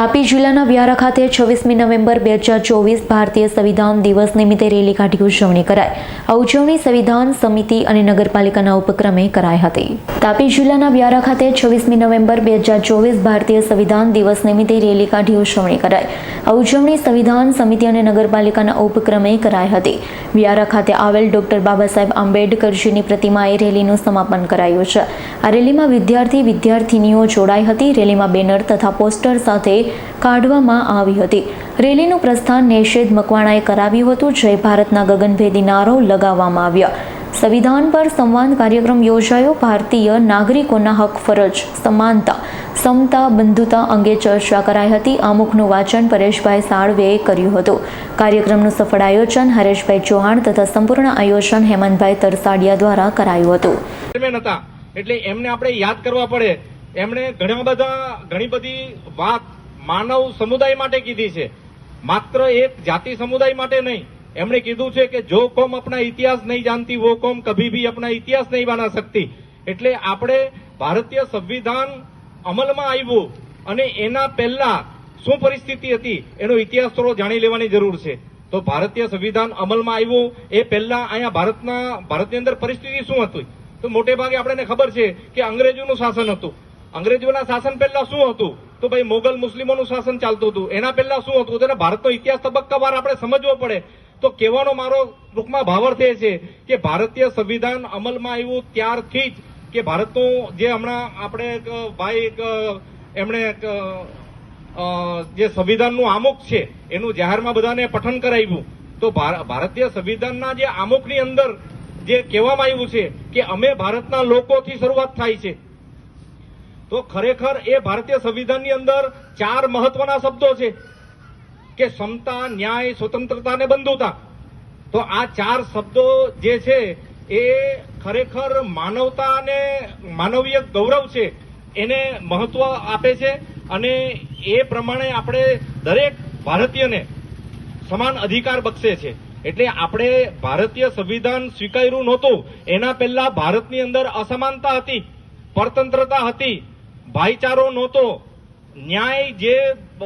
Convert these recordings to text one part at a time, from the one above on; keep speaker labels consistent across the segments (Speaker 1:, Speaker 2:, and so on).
Speaker 1: તાપી જિલ્લાના વ્યારા ખાતે છવ્વીસમી નવેમ્બર બે હજાર ચોવીસ ભારતીય સંવિધાન દિવસ નિમિત્તે રેલી કાઢી ઉજવણી કરાઈ. આ ઉજવણી સંવિધાન, સમિતિ અને નગરપાલિકાના ઉપક્રમે કરાઈ હતી. તાપી જિલ્લાના વ્યારા ખાતે છવ્વીસમી નવેમ્બર બે હજાર ચોવીસ ભારતીય સંવિધાન દિવસ નિમિત્તે રેલી કાઢી ઉજવણી કરાઈ. આ ઉજવણી સંવિધાન, સમિતિ અને નગરપાલિકાના ઉપક્રમે કરાઈ હતી. વ્યારા ખાતે આવેલ ડોક્ટર બાબા સાહેબ આંબેડકરજીની પ્રતિમાએ રેલીનું સમાપન કરાયું છે. આ રેલીમાં વિદ્યાર્થી વિદ્યાર્થીનીઓ જોડાઈ હતી. રેલીમાં બેનર તથા પોસ્ટર સાથે કાઢવામાં આવી હતી. રેલીનું પ્રસ્થાન નિષેધ મકવાણાએ કરાવ્યું હતું જય ભારતના ગગનભેદી નારો લગાવવામાં આવ્યા. સંવિધાન પર સંવાદ કાર્યક્રમ યોજાયો. ભારતીય નાગરિકોના હક ફરજ, સમાનતા, સમતા, બંધુતા અંગે ચર્ચા કરાઈ હતી. આમુખનું વાંચન પરેશભાઈ સાળવેએ કર્યું હતું. કાર્યક્રમનું સફળ આયોજન હરેશભાઈ ચૌહાણ તથા સંપૂર્ણ આયોજન હેમંતભાઈ તરસાડિયા દ્વારા કરાયું હતું.
Speaker 2: એટલે એમને આપણે યાદ કરવા પડે. એમણે ઘણા બધા ઘણી બધી વાત માનવ સમુદાય માટે કીધી છે. માત્ર એક જાતિ સમુદાય માટે નહીં. એમણે કીધું છે કે જો કોમ આપણા ઇતિહાસ નહીં જાણતી, વો કોમ કભી ભી આપણા ઇતિહાસ નહીં બના શકતી. એટલે આપણે ભારતીય સંવિધાન અમલમાં આવ્યું અને એના પહેલા શું પરિસ્થિતિ હતી, એનો ઇતિહાસ થોડો જાણી લેવાની જરૂર છે. તો ભારતીય સંવિધાન અમલમાં આવ્યું, એ પહેલા અહીંયા ભારતના, ભારતની અંદર પરિસ્થિતિ શું હતી? તો મોટે ભાગે આપણને ખબર છે કે અંગ્રેજોનું શાસન હતું. અંગ્રેજોના શાસન પહેલા શું હતું? તો ભાઈ મોગલ મુસ્લિમોનું શાસન ચાલતું હતું. એના પહેલા શું હતું? તેને ભારતનો ઇતિહાસ તબક્કાવાર આપણે સમજવો પડે. તો કહેવાનો મારો ટૂંકમાં ભાવાર્થ એ છે કે ભારતીય સંવિધાન અમલમાં આવ્યું ત્યારથી જ કે ભારતનું જે હમણાં આપણે ભાઈ એમણે જે સંવિધાનનું આમુખ છે, એનું જાહેરમાં બધાને પઠન કરાવ્યું. તો ભાર- ભારતીય સંવિધાનના જે આમુખની અંદર જે કહેવામાં આવ્યું છે કે અમે ભારતના લોકોથી શરૂઆત થાય છે. તો ખરેખર એ ભારતીય સંવિધાનની અંદર ચાર મહત્વના શબ્દો છે કે ક્ષમતા ન્યાય, સ્વતંત્રતા અને બંધુતા. તો આ ચાર શબ્દો જે છે એ ખરેખર માનવતા અને માનવીય ગૌરવ છે, એને મહત્વ આપે છે અને એ પ્રમાણે આપણે દરેક ભારતીયને સમાન અધિકાર બક્ષે છે. એટલે આપણે ભારતીય સંવિધાન સ્વીકાર્યું નહોતું, એના પહેલા ભારતની અંદર અસમાનતા હતી, પરતંત્રતા હતી ભાઈચારો નહોતો, ન્યાય જે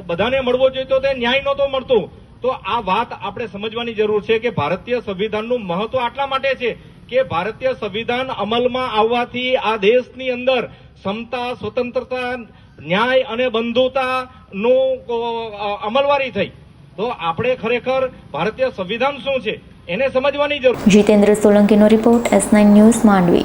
Speaker 2: બધાને મળવો જોઈતો તે ન્યાય નહોતો મળતો. તો આ વાત આપણે સમજવાની જરૂર છે કે ભારતીય સંવિધાનનું મહત્વ આટલા માટે છે કે ભારતીય સંવિધાન અમલમાં આવવાથી આ દેશની અંદર સમતા, સ્વતંત્રતા, ન્યાય અને બંધુતાનું અમલવારી થઈ. તો આપણે ખરેખર ભારતીય સંવિધાન શું છે? એને સમજવાની જરૂર.
Speaker 1: Jitendra સોલંકીનો report S nine news Mandvi.